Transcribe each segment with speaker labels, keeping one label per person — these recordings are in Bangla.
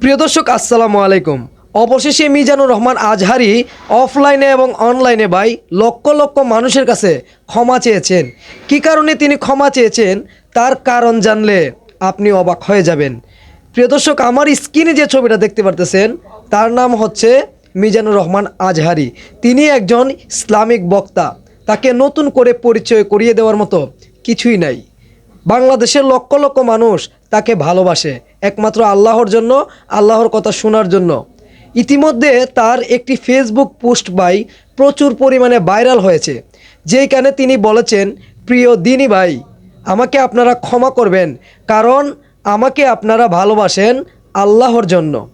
Speaker 1: প্রিয় দর্শক, আসসালামু আলাইকুম। অবশেষে মিজানুর রহমান আজহারি অফলাইনে এবং অনলাইনে ভাই লক্ষ লক্ষ মানুষের কাছে ক্ষমা চেয়েছেন। কী কারণে তিনি ক্ষমা চেয়েছেন? তার কারণ জানলে আপনি অবাক হয়ে যাবেন। প্রিয় দর্শক, আমার স্ক্রিনে যে ছবিটা দেখতে পারতেছেন, তার নাম হচ্ছে মিজানুর রহমান আজহারি। তিনি একজন ইসলামিক বক্তা। তাকে নতুন করে পরিচয় করিয়ে দেওয়ার মতো কিছুই নাই। বাংলাদেশের লক্ষ লক্ষ মানুষ তাকে ভালোবাসে, একমাত্র আল্লাহর জন্য, আল্লাহর কথা শোনার জন্য। ইতিমধ্যে তার একটি ফেসবুক পোস্ট বাই প্রচুর পরিমাণে ভাইরাল হয়েছে যেখানে তিনি বলেছেন, প্রিয় দিনী ভাই, আমাকে আপনারা ক্ষমা করবেন, কারণ আমাকে আপনারা ভালোবাসেন আল্লাহর জন্য।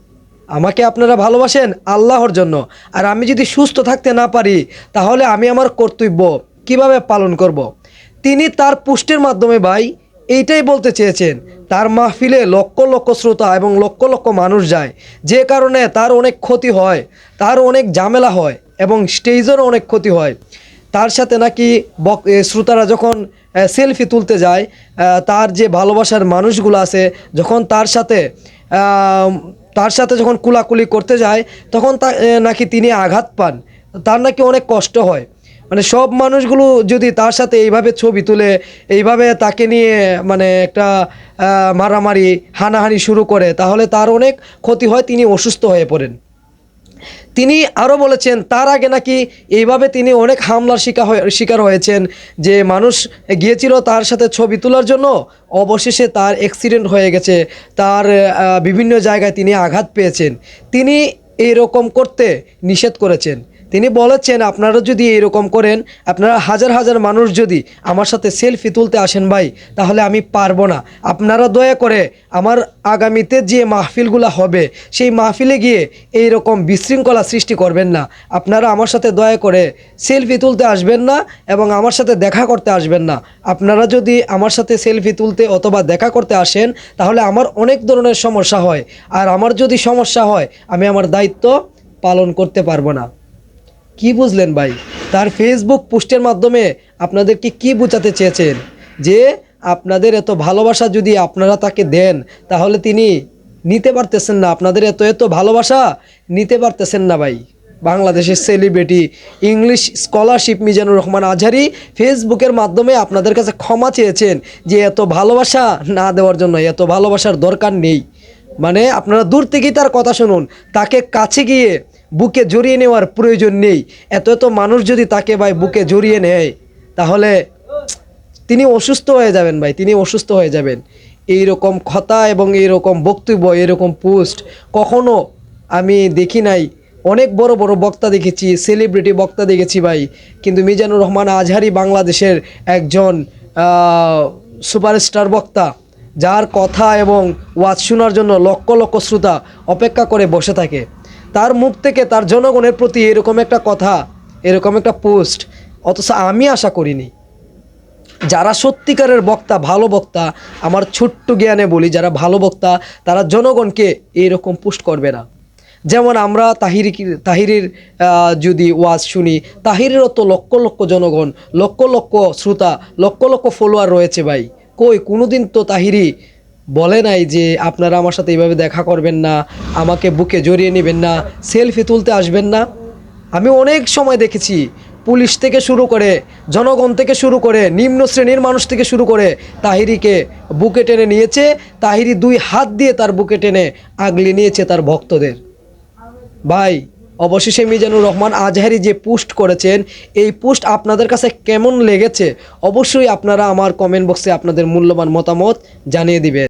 Speaker 1: আমাকে আপনারা ভালোবাসেন আল্লাহর জন্য। আর আমি যদি সুস্থ থাকতে না পারি, তাহলে আমি আমার কর্তব্য কীভাবে পালন করব। তিনি তার পুষ্টের মাধ্যমে ভাই এইটাই বলতে চেয়েছেন। তার মাহফিলে লক্ষ লক্ষ শ্রোতা এবং লক্ষ লক্ষ মানুষ যায়। যে কারণে তার অনেক ক্ষতি হয়, তার অনেক ঝামেলা হয় এবং স্টেজেরও অনেক ক্ষতি হয়। তার সাথে নাকি বক শ্রোতারা যখন সেলফি তুলতে যায় তার যে ভালোবাসার মানুষগুলো আছে, যখন তার সাথে তার সাথে যখন কুলাকুলি করতে যায়, তখন তা নাকি তিনি আঘাত পান। তার নাকি অনেক কষ্ট হয়। মানে সব মানুষগুলো যদি তার সাথে এইভাবে ছবি তুলে, এইভাবে তাকে নিয়ে মানে একটা মারামারি, হানাহানি শুরু করে, তাহলে তার অনেক ক্ষতি হয়, তিনি অসুস্থ হয়ে পড়েন। তিনি আরও বলেছেন, তার আগে নাকি এইভাবে তিনি অনেক হামলার শিকার হয়ে, শিকার হয়েছেন, যে মানুষ গিয়েছিল তার সাথে ছবি তোলার জন্য, অবশেষে তার অ্যাক্সিডেন্ট হয়ে গেছে, তার বিভিন্ন জায়গায় তিনি আঘাত পেয়েছেন। তিনি এরকম করতে নিষেধ করেছেন। তিনি বলেছেন, আপনারা যদি এরকম করেন, আপনারা হাজার হাজার মানুষ যদি আমার সাথে সেলফি তুলতে আসেন ভাই, তাহলে আমি পারব না। আপনারা দয়া করে আমার আগামীতে যে মাহফিলগুলো হবে, সেই মাহফিলে গিয়ে এই রকম বিশৃঙ্খলা সৃষ্টি করবেন না। আপনারা আমার সাথে দয়া করে সেলফি তুলতে আসবেন না এবং আমার সাথে দেখা করতে আসবেন না। আপনারা যদি আমার সাথে সেলফি তুলতে অথবা দেখা করতে আসেন, তাহলে আমার অনেক ধরনের সমস্যা হয়। আর আমার যদি সমস্যা হয়, আমি আমার দায়িত্ব পালন করতে পারব না। কি বুঝলেন ভাই? তার ফেসবুক পোস্টের মাধ্যমে আপনাদেরকে কি বোঝাতে চেয়েছেন? যে আপনাদের এত ভালোবাসা যদি আপনারা তাকে দেন, তাহলে তিনি নিতে পারতেছেন না। আপনাদের এত এত ভালোবাসা নিতে পারতেছেন না ভাই। বাংলাদেশের celebrity English scholarship Mizanur Rahman Azhari ফেসবুকের মাধ্যমে আপনাদের কাছে ক্ষমা চেয়েছেন যে এত ভালোবাসা না দেওয়ার জন্য, এত ভালোবাসার দরকার নেই। মানে আপনারা দূর থেকেই তার কথা শুনুন। তাকে কাছে গিয়ে বুকে জড়িয়ে নেওয়ার প্রয়োজন নেই। এত এত মানুষ যদি তাকে ভাই বুকে জড়িয়ে নেয়, তাহলে তিনি অসুস্থ হয়ে যাবেন ভাই, তিনি অসুস্থ হয়ে যাবেন। এই রকম কথা এবং এই রকম বক্তব্য এরকম পোস্ট কখনো আমি দেখি নাই। অনেক বড় বড় বক্তা দেখেছি, সেলিব্রিটি বক্তা দেখেছি ভাই। কিন্তু মিজানুর রহমান আজহারি বাংলাদেশের একজন সুপারস্টার বক্তা, যার কথা এবং ওয়াজ শোনার জন্য লক্ষ লক্ষ শ্রোতা অপেক্ষা করে বসে থাকে। তার মুখ থেকে তার জনগণের প্রতি এরকম একটা কথা, এরকম একটা পোস্ট, অথচ আমি আশা করিনি। যারা সত্যিকারের বক্তা, ভালো বক্তা, আমার ছোট্ট জ্ঞানে বলি, যারা ভালো বক্তা, তারা জনগণকে এরকম পোস্ট করবে না। যেমন আমরা তাহিরি তাহিরের যদি ওয়াজ শুনি, তাহিরেরও তো লক্ষ লক্ষ জনগণ, লক্ষ লক্ষ শ্রোতা, লক্ষ লক্ষ ফলোয়ার রয়েছে ভাই। কই, কোনোদিন তো তাহিরি বলে নাই যে আপনারা আমার সাথে এইভাবে দেখা করবেন না, আমাকে বুকে জড়িয়ে নেবেন না, সেলফি তুলতে আসবেন না। আমি অনেক সময় দেখেছি, পুলিশ থেকে শুরু করে, জনগণ থেকে শুরু করে, নিম্ন শ্রেণির মানুষ থেকে শুরু করে, তাহিরিকে বুকে টেনে নিয়েছে, তাহিরি দুই হাত দিয়ে তার বুকে টেনে আগলে নিয়েছে তার ভক্তদের। ভাই, অবশেষে মিজানুর রহমান আজহারি যে পোস্ট করেছেন, এই পোস্ট আপনাদের কাছে কেমন লেগেছে? অবশ্যই আপনারা আমার কমেন্ট বক্সে আপনাদের মূল্যবান মতামত জানিয়ে দিবেন।